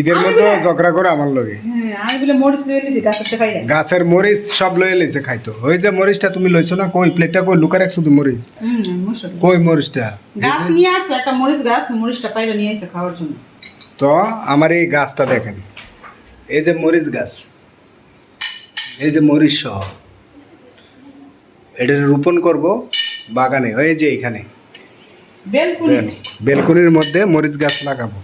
ঈদের মধ্যে ঝগড়া করে আমার লগে। হ্যাঁ গাছের মরিচ সব লয়ে লেছে খাইতো। ওই যে মরিচটা তুমি লইছো না কই প্লেটটা কই? লুকা রাখ শুধু মরিচ? কই মরিচটা? গাছ নিয়ে আসছে একটা মরিচ গাছ মরিচটা পাইলে নিয়ে এসে খাওয়ার জন্য। তো আমার এই গাছটা দেখেন। এই যে মরিচ গাছ এই যে মরিচ সহ। এটা রোপণ করব বাগানে ওই যে এখানে বেলকুনি বেলকুনির মধ্যে মরিচ গাছ লাগাবো।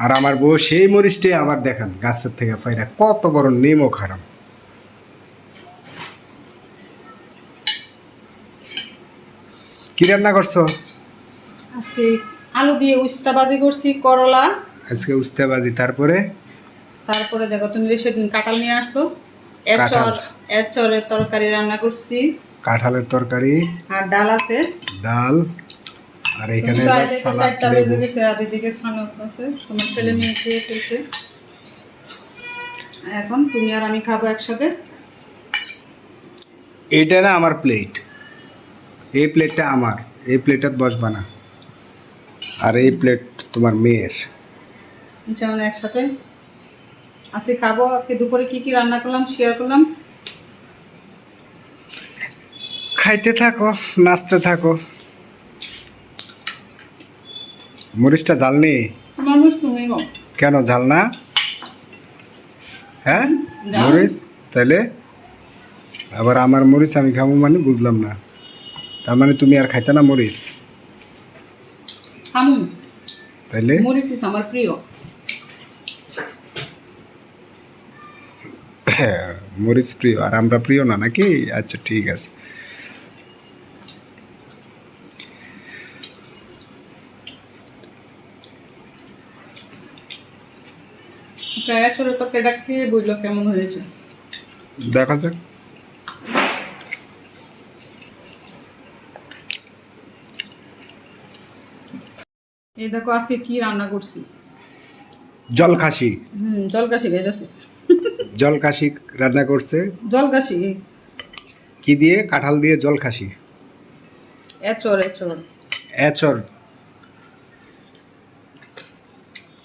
আর আমার বউ সেই মরিচটাই আবার দেখেন গাছের থেকে ফাইরা কত বড় নিমও খারাপ কি রান্না করছ? আজকে আলু দিয়ে উস্তা বাজি করছি করলা। আজকে উস্তা বাজি তারপরে? তারপরে দেখো তুমি সেদিন কাঁঠাল নিয়ে আসছো। এচর এচরের তরকারি রান্না করছি। কাঁঠালের তরকারি। আর ডাল আছে। ডাল। আর এখানে সালাদ লেবু। আর এদিকে ছানা আছে। তোমার ছেলে মেয়ে খেয়ে ফেলছে। এখন তুমি আর আমি খাব একসাথে। এইটা না আমার প্লেট এই প্লেটটা আমার। এই প্লেটত বসবা না। আর এই প্লেট তোমার মেয়ের। যেমন একসাথে। আজকে খাব। আজকে দুপুরে কি কি রান্না করলাম শেয়ার করলাম। খাইতে থাকো নাচতে থাকো। মরিচটা ঝাল নেই? কেন ঝাল না? হ্যাঁ? মরিচ? তাহলে আবার আমার মরিচ আমি খাব মানে বুঝলাম না। তার মানে তুমি আর খাইতে না মরিচ? আমার প্রিয়। মরিচ প্রিয় আর আমরা প্রিয় না নাকি? আচ্ছা ঠিক আছে। গায়াছরের তরকারিটা খেয়ে বলল কেমন হয়েছে? দেখা যাক। এই দেখো আজকে কি রান্না করছি? জল খাসি হুম জলকাশি গেছে জল খাসি রান্না করছে। জলকাশি? কি দিয়ে? কাঁঠাল দিয়ে জল খাসি এচর এচর এচর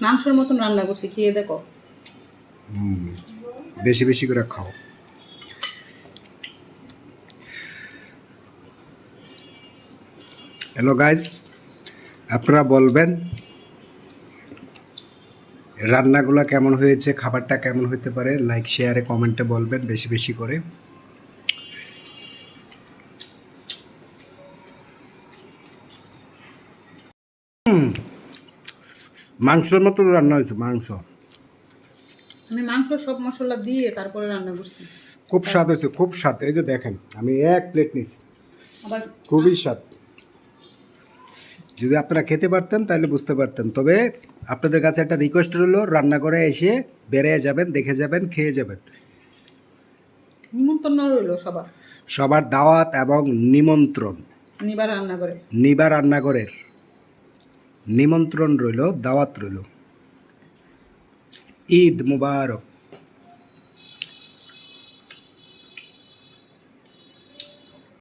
মাংসের মতন রান্না করছি খেয়ে দেখো। বেশি বেশি করে খাও। হ্যালো গাইজ আপনারা বলবেন, রান্নাগুলো কেমন হয়েছে, খাবারটা কেমন হতে পারে? লাইক শেয়ারে কমেন্টে বলবেন বেশি বেশি করে। মাংসের মতো রান্না হয়েছে, মাংস। আমি মাংস সব মশলা দিয়ে তারপরে রান্না করছি। খুব স্বাদ হয়েছে খুব স্বাদ। এই যে দেখেন আমি এক প্লেট নিছি। আবার খুবই স্বাদ। যদি আপনারা খেতে পারতেন তাহলে বুঝতে পারতেন। তবে আপনাদের কাছে একটা রিকোয়েস্ট রইল রান্না করে এসে বেড়ে যাবেন দেখে যাবেন খেয়ে যাবেন। নিমন্ত্রণ রইল সবার। সবার দাওয়াত এবং নিমন্ত্রণ। নিবার রান্না করে। নিবা রান্নাঘরের নিমন্ত্রণ রইল দাওয়াত রইল। ঈদ মুবারক।